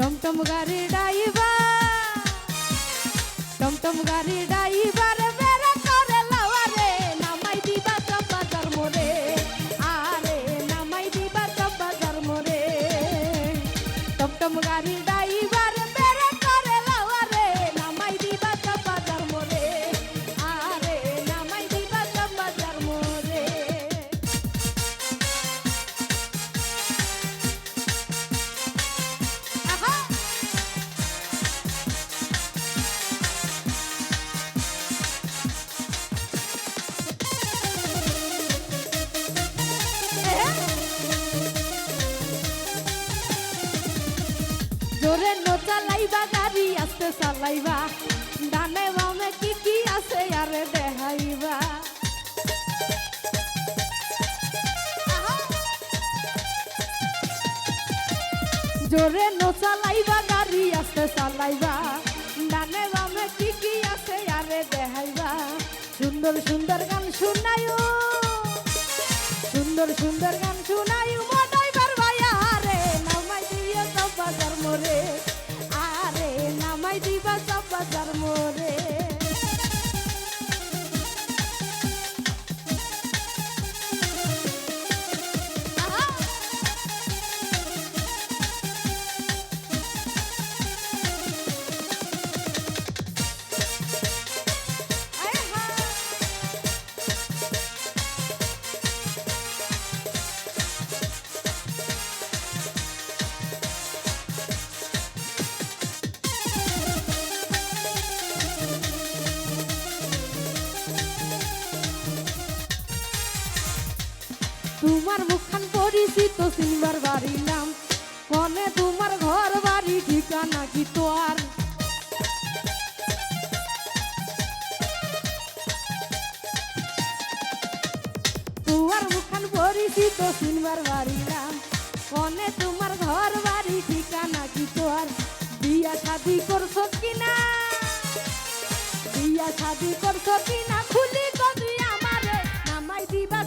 Tom Tom Gariraiva Tom Tom Gariraiva চালাইবা। ডানে বামে আছে আরে দেখাইবা। গাড়ি আস্তে চালাইবা। ডানে বামে কি কি আছে আরে দেখাইবা। সুন্দর সুন্দর গান শুনায়ও সুন্দর সুন্দর গান শুনায়ও তোমার মুখখান পরিচিত সিলভার বাড়ি নাম। কনে তোমার ঘর, বাড়ি, ঠিকানা কি তোর তোমার মুখখান পরিচিত সিলভার বাড়ি নাম। কনে তোমার ঘর, বাড়ি, ঠিকানা কি তোর বিয়া শাদি করছ কিনা? বিয়া শাদি করছ কিনা? খুলি কবি আমারে নামাই দিবা।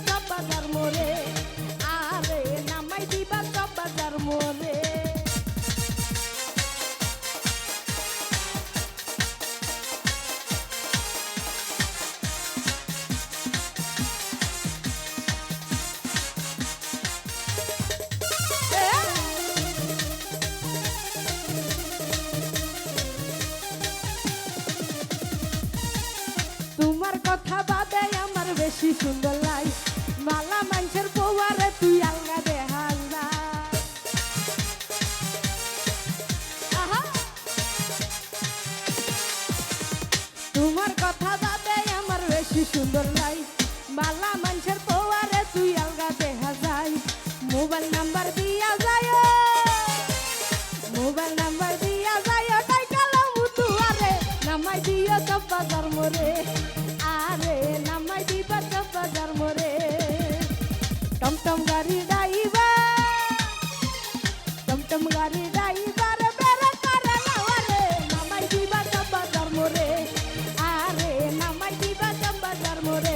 সুন্দর কথা বাদে আমার বেশি সুন্দর লাই মালা তুই আলগা দেখা যায় মোবাইল নাম্বার দিয়া যায় মোবাইল নাম্বার দিয়া যায় নামাই দিও সব বাজার মোরে আরে, নামাই দিবা বাজার মোরে টমটম গাড়ি ডাইবা টমটম গাড়ি ডাইবার বেড়া করে লাওয়ারে নামাই দিবা বাজার মোরে আরে নামাই দিবা বাজার মোরে